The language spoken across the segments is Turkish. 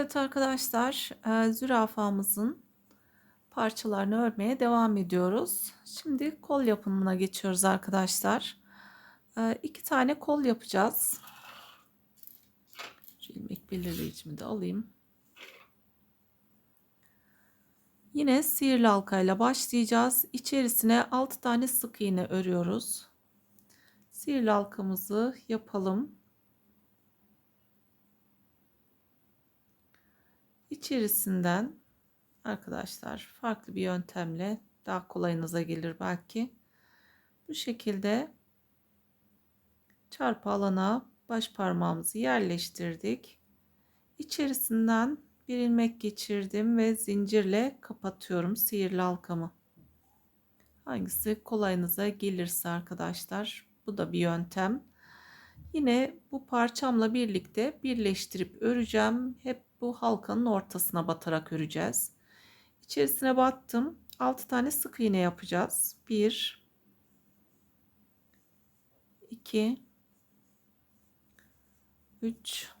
Evet arkadaşlar, e, zürafamızın parçalarını örmeye devam ediyoruz. Şimdi kol yapımına geçiyoruz arkadaşlar. E, iki tane kol yapacağız. Şu ilmek belirleyicimi de alayım. Yine sihirli halkayla başlayacağız. İçerisine 6 tane sık iğne örüyoruz. Sihirli halkamızı yapalım. İçerisinden arkadaşlar farklı bir yöntemle daha kolayınıza gelir belki. Bu şekilde çarpı alana baş parmağımızı yerleştirdik. İçerisinden bir ilmek geçirdim ve zincirle kapatıyorum sihirli halkamı. Hangisi kolayınıza gelirse arkadaşlar bu da bir yöntem. Yine bu parçamla birlikte birleştirip öreceğim. Hep bu halkanın ortasına batarak öreceğiz. İçerisine battım. 6 tane sık iğne yapacağız. 1 2 3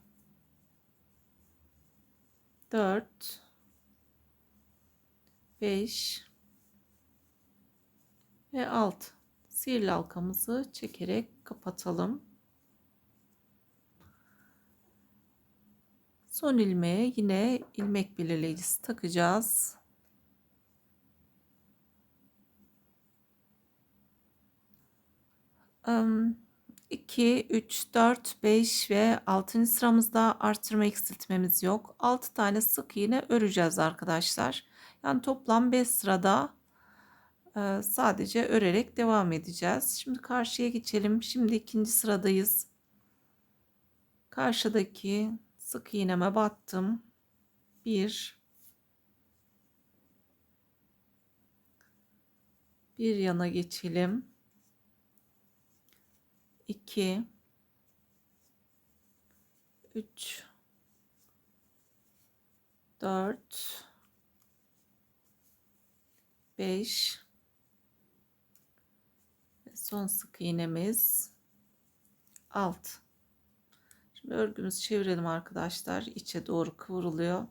4 5 ve 6 sihirli halkamızı çekerek kapatalım. Son ilmeğe yine ilmek belirleyicisi takacağız. Um, 2, 3, 4, 5 ve 6. sıramızda artırma eksiltmemiz yok. 6 tane sık iğne öreceğiz arkadaşlar. Yani toplam 5 sırada e, sadece örerek devam edeceğiz. Şimdi karşıya geçelim. Şimdi ikinci sıradayız. Karşıdaki sık iğneme battım. Bir. Bir yana geçelim. 2 3 4 5 son sık iğnemiz. 6 Şimdi örgümüzü çevirelim arkadaşlar. İçe doğru kıvrılıyor.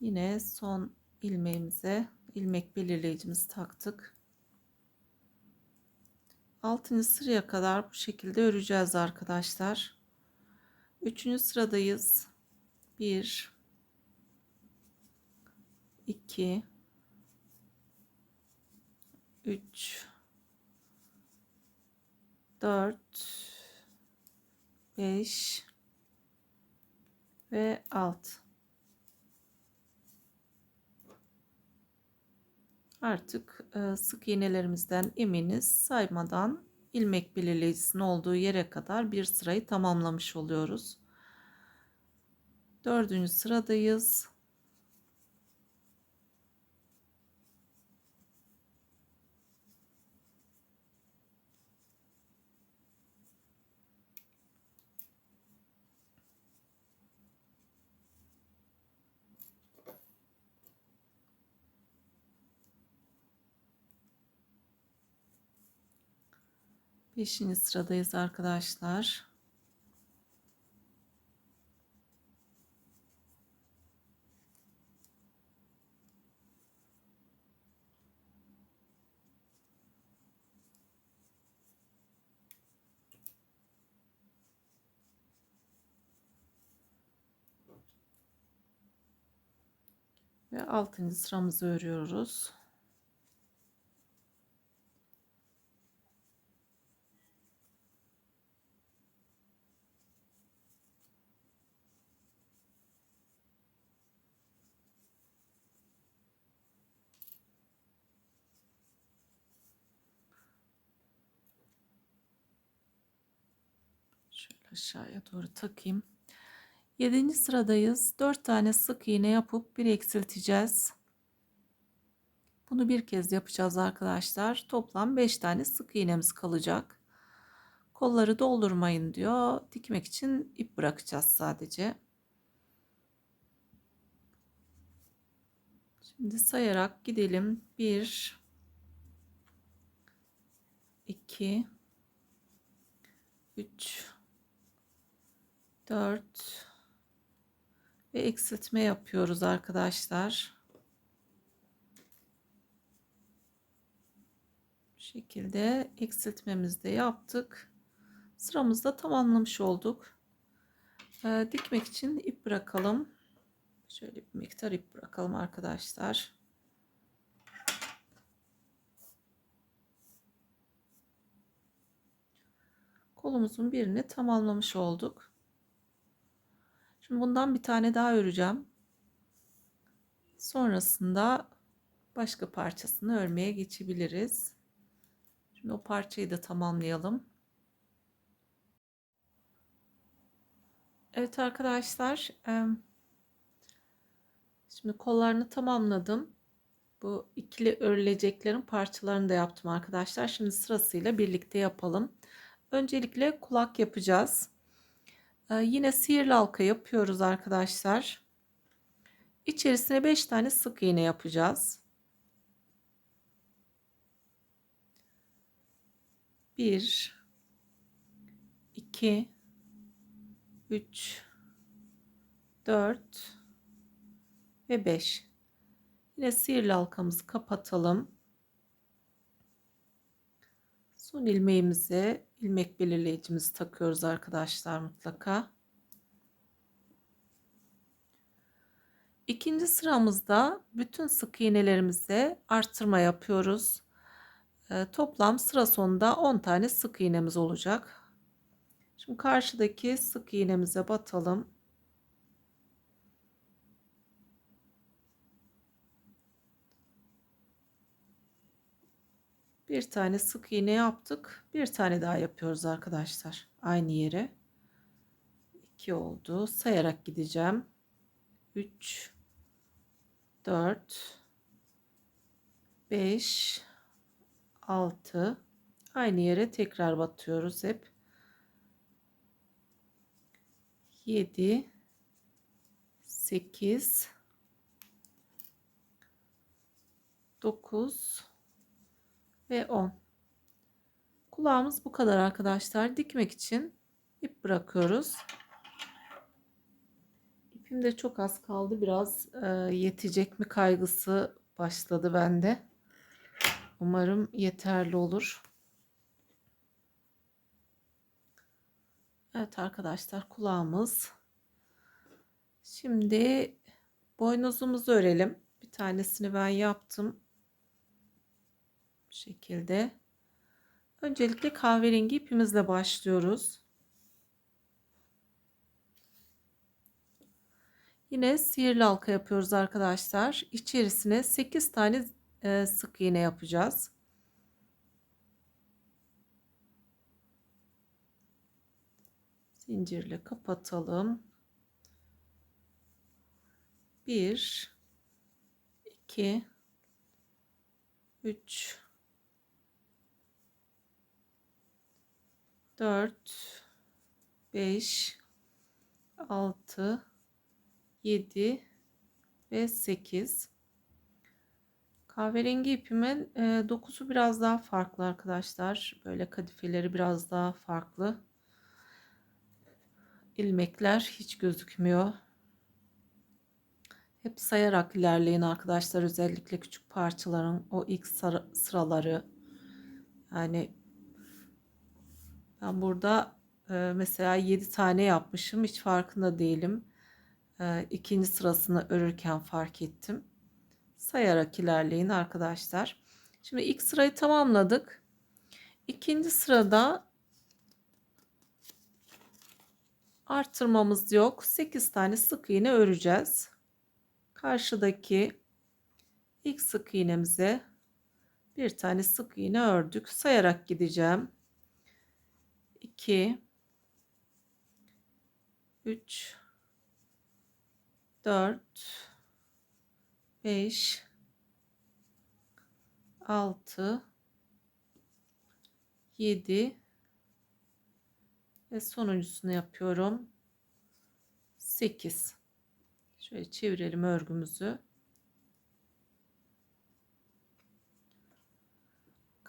Yine son ilmeğimize ilmek belirleyicimizi taktık. 6. sıraya kadar bu şekilde öreceğiz arkadaşlar. 3. sıradayız. 1 2 3 4 5 ve 6 artık e, sık iğnelerimizden eminiz saymadan ilmek belirleyicisinin olduğu yere kadar bir sırayı tamamlamış oluyoruz. Dördüncü sıradayız. Beşinci sıradayız arkadaşlar. Ve altıncı sıramızı örüyoruz. Aşağıya doğru takayım. 7. sıradayız. 4 tane sık iğne yapıp bir eksilteceğiz. Bunu bir kez yapacağız arkadaşlar. Toplam 5 tane sık iğnemiz kalacak. Kolları doldurmayın diyor. Dikmek için ip bırakacağız sadece. Şimdi sayarak gidelim. 1 2 3 4 ve eksiltme yapıyoruz arkadaşlar. Bu şekilde eksiltmemizi de yaptık. Sıramızda tamamlamış olduk. Ee, dikmek için ip bırakalım. Şöyle bir miktar ip bırakalım arkadaşlar. Kolumuzun birini tamamlamış olduk. Şimdi bundan bir tane daha öreceğim. Sonrasında başka parçasını örmeye geçebiliriz. Şimdi o parçayı da tamamlayalım. Evet arkadaşlar. Şimdi kollarını tamamladım. Bu ikili örüleceklerin parçalarını da yaptım arkadaşlar. Şimdi sırasıyla birlikte yapalım. Öncelikle kulak yapacağız. Yine sihirli halka yapıyoruz arkadaşlar. İçerisine 5 tane sık iğne yapacağız. 1 2 3 4 ve 5 yine sihirli halkamızı kapatalım son ilmeğimize ilmek belirleyicimizi takıyoruz arkadaşlar mutlaka İkinci sıramızda bütün sık iğnelerimize artırma yapıyoruz. E, toplam sıra sonunda 10 tane sık iğnemiz olacak. Şimdi karşıdaki sık iğnemize batalım. Bir tane sık iğne yaptık. Bir tane daha yapıyoruz arkadaşlar. Aynı yere. 2 oldu. Sayarak gideceğim. 3 4 5 6 aynı yere tekrar batıyoruz hep. 7 8 9 ve 10 kulağımız bu kadar arkadaşlar dikmek için ip bırakıyoruz ipim de çok az kaldı biraz e, yetecek mi kaygısı başladı bende umarım yeterli olur Evet arkadaşlar kulağımız. Şimdi boynuzumuzu örelim. Bir tanesini ben yaptım. Bu şekilde. Öncelikle kahverengi ipimizle başlıyoruz. Yine sihirli halka yapıyoruz arkadaşlar. İçerisine 8 tane e, sık iğne yapacağız. zincirle kapatalım. 1 2 3 4 5 6 7 ve 8 kahverengi ipimin e, dokusu biraz daha farklı arkadaşlar böyle kadifeleri biraz daha farklı ilmekler hiç gözükmüyor. Hep sayarak ilerleyin arkadaşlar. Özellikle küçük parçaların o ilk sıraları. Yani ben burada e, mesela 7 tane yapmışım. Hiç farkında değilim. E, ikinci sırasını örürken fark ettim. Sayarak ilerleyin arkadaşlar. Şimdi ilk sırayı tamamladık. İkinci sırada artırmamız yok. 8 tane sık iğne öreceğiz. Karşıdaki ilk sık iğnemize bir tane sık iğne ördük. Sayarak gideceğim. 2 3 4 5 6 7 ve sonuncusunu yapıyorum. 8. Şöyle çevirelim örgümüzü.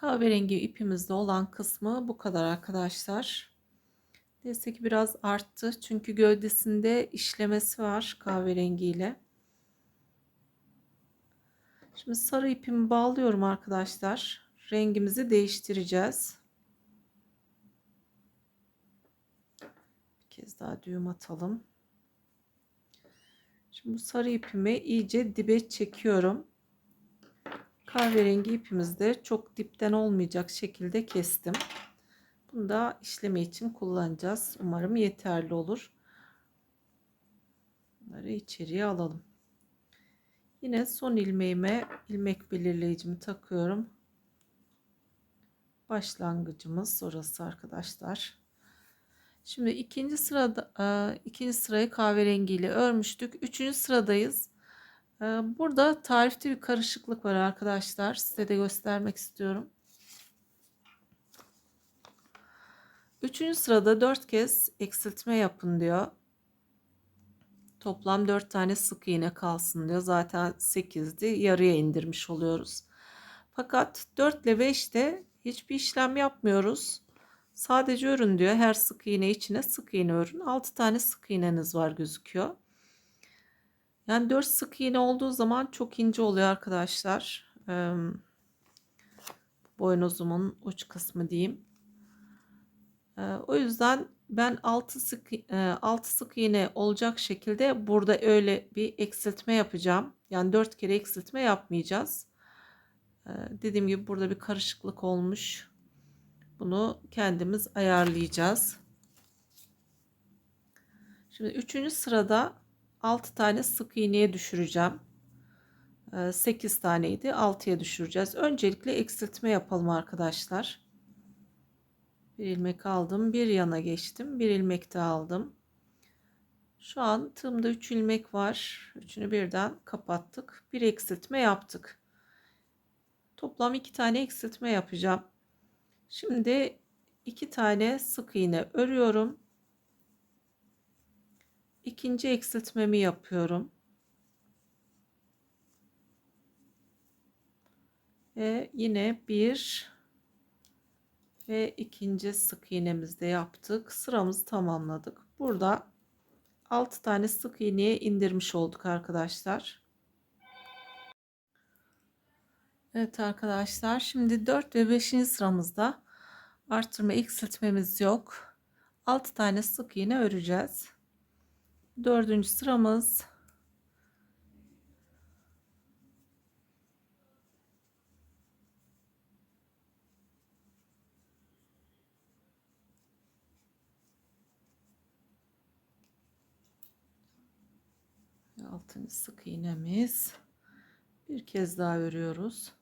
Kahverengi ipimizde olan kısmı bu kadar arkadaşlar. Ki biraz arttı. Çünkü gövdesinde işlemesi var kahverengiyle. Şimdi sarı ipimi bağlıyorum arkadaşlar. Rengimizi değiştireceğiz. Bir kez daha düğüm atalım. Şimdi bu sarı ipimi iyice dibe çekiyorum. Kahverengi ipimizi de çok dipten olmayacak şekilde kestim. Bunu da işleme için kullanacağız. Umarım yeterli olur. Bunları içeriye alalım. Yine son ilmeğime ilmek belirleyicimi takıyorum. Başlangıcımız orası arkadaşlar. Şimdi ikinci sırada e, ikinci sırayı kahverengiyle örmüştük. Üçüncü sıradayız. E, burada tarifte bir karışıklık var arkadaşlar. Size de göstermek istiyorum. Üçüncü sırada dört kez eksiltme yapın diyor. Toplam dört tane sık iğne kalsın diyor. Zaten 8'di. Yarıya indirmiş oluyoruz. Fakat 4 ile 5'te hiçbir işlem yapmıyoruz. Sadece örün diyor. Her sık iğne içine sık iğne örün. 6 tane sık iğneniz var gözüküyor. Yani 4 sık iğne olduğu zaman çok ince oluyor arkadaşlar. Boynuzumun uç kısmı diyeyim. O yüzden ben 6 sık, 6 sık iğne olacak şekilde burada öyle bir eksiltme yapacağım. Yani 4 kere eksiltme yapmayacağız. Dediğim gibi burada bir karışıklık olmuş. Bunu kendimiz ayarlayacağız. Şimdi 3. sırada 6 tane sık iğneye düşüreceğim. 8 ee, taneydi 6'ya düşüreceğiz. Öncelikle eksiltme yapalım arkadaşlar. Bir ilmek aldım. Bir yana geçtim. Bir ilmek daha aldım. Şu an tığımda 3 ilmek var. Üçünü birden kapattık. Bir eksiltme yaptık. Toplam 2 tane eksiltme yapacağım. Şimdi 2 tane sık iğne örüyorum. İkinci eksiltmemi yapıyorum. Ve yine bir ve ikinci sık iğnemizde yaptık. Sıramızı tamamladık. Burada 6 tane sık iğneye indirmiş olduk arkadaşlar. Evet arkadaşlar şimdi 4 ve 5. sıramızda artırma eksiltmemiz yok. 6 tane sık iğne öreceğiz. 4. sıramız altıncı sık iğnemiz bir kez daha örüyoruz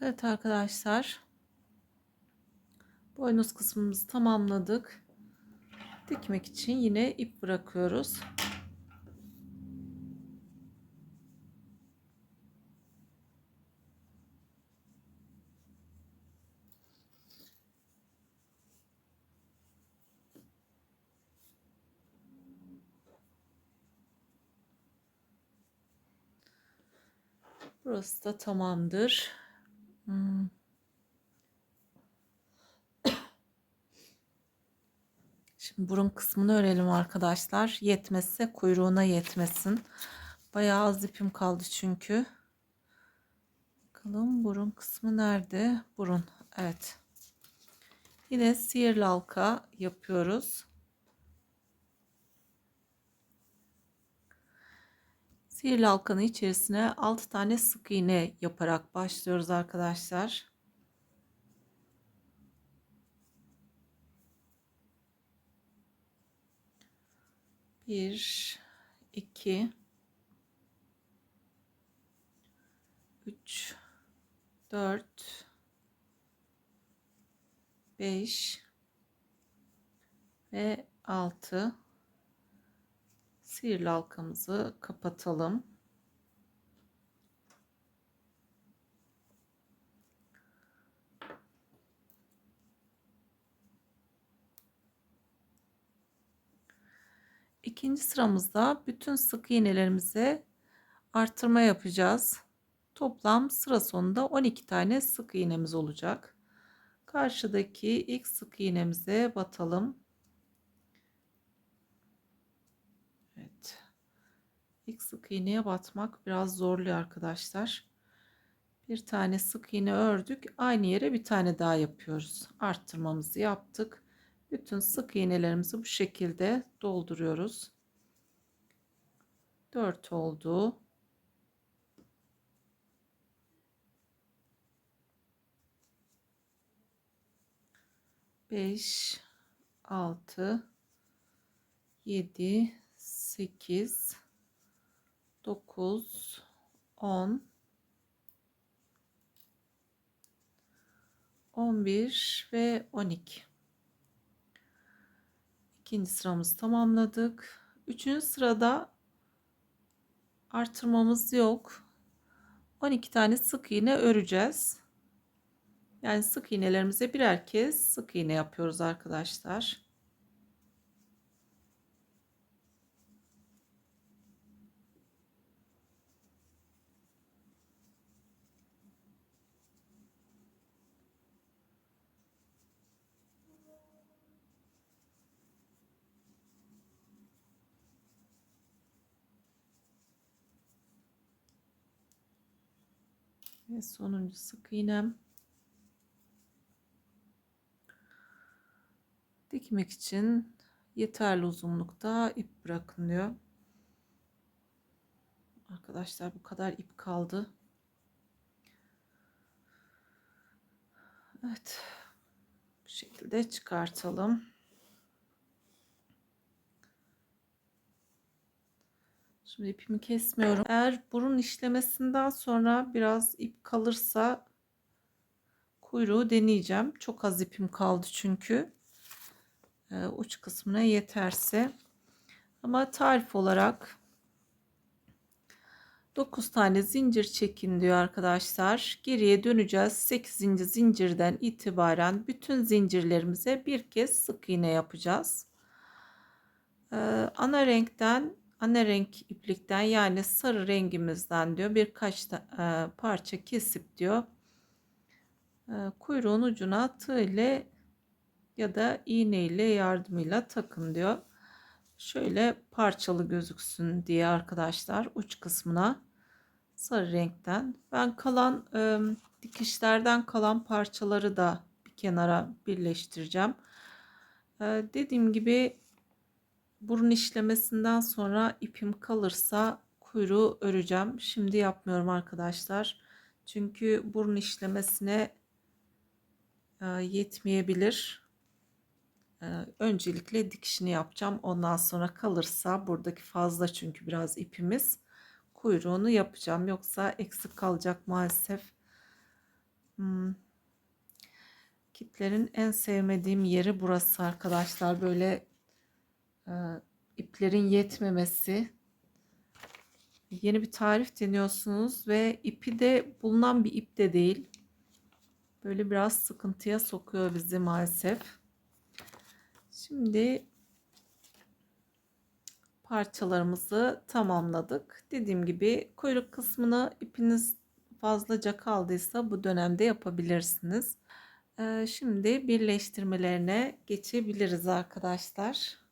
Evet arkadaşlar boynuz kısmımızı tamamladık. Dikmek için yine ip bırakıyoruz. Burası da tamamdır. Hmm. Şimdi burun kısmını örelim arkadaşlar. Yetmezse kuyruğuna yetmesin. Bayağı az ipim kaldı çünkü. Bakalım burun kısmı nerede? Burun. Evet. Yine sihirli halka yapıyoruz. Sihirli halkanın içerisine 6 tane sık iğne yaparak başlıyoruz arkadaşlar. Bir, iki, üç, dört, beş ve altı sihirli halkamızı kapatalım. İkinci sıramızda bütün sık iğnelerimize artırma yapacağız. Toplam sıra sonunda 12 tane sık iğnemiz olacak. Karşıdaki ilk sık iğnemize batalım. İlk sık iğneye batmak biraz zorluyor arkadaşlar. Bir tane sık iğne ördük. Aynı yere bir tane daha yapıyoruz. Arttırmamızı yaptık. Bütün sık iğnelerimizi bu şekilde dolduruyoruz. 4 oldu. Beş, altı, yedi, sekiz, dokuz, on, on bir ve on iki. İkinci sıramızı tamamladık. Üçüncü sırada artırmamız yok. 12 tane sık iğne öreceğiz. Yani sık iğnelerimize birer kez sık iğne yapıyoruz arkadaşlar. Ve sonuncu sık iğnem. Dikmek için yeterli uzunlukta ip bırakın diyor. Arkadaşlar bu kadar ip kaldı. Evet. Bu şekilde çıkartalım. Şimdi ipimi kesmiyorum. Eğer burun işlemesinden sonra biraz ip kalırsa kuyruğu deneyeceğim. Çok az ipim kaldı çünkü. Ee, uç kısmına yeterse. Ama tarif olarak 9 tane zincir çekin diyor arkadaşlar. Geriye döneceğiz. 8. zincirden itibaren bütün zincirlerimize bir kez sık iğne yapacağız. Ee, ana renkten ana renk iplikten yani sarı rengimizden diyor birkaç da, e, parça kesip diyor e, kuyruğun ucuna tığ ile ya da iğne ile yardımıyla takın diyor. Şöyle parçalı gözüksün diye arkadaşlar uç kısmına sarı renkten. Ben kalan e, dikişlerden kalan parçaları da bir kenara birleştireceğim. E, dediğim gibi burun işlemesinden sonra ipim kalırsa kuyruğu öreceğim. Şimdi yapmıyorum arkadaşlar. Çünkü burun işlemesine e, yetmeyebilir. E, öncelikle dikişini yapacağım. Ondan sonra kalırsa buradaki fazla çünkü biraz ipimiz kuyruğunu yapacağım. Yoksa eksik kalacak maalesef. Hmm. Kitlerin en sevmediğim yeri burası arkadaşlar. Böyle iplerin yetmemesi. Yeni bir tarif deniyorsunuz ve ipi de bulunan bir ip de değil. Böyle biraz sıkıntıya sokuyor bizi maalesef. Şimdi parçalarımızı tamamladık. Dediğim gibi kuyruk kısmını ipiniz fazlaca kaldıysa bu dönemde yapabilirsiniz. Ee, şimdi birleştirmelerine geçebiliriz arkadaşlar.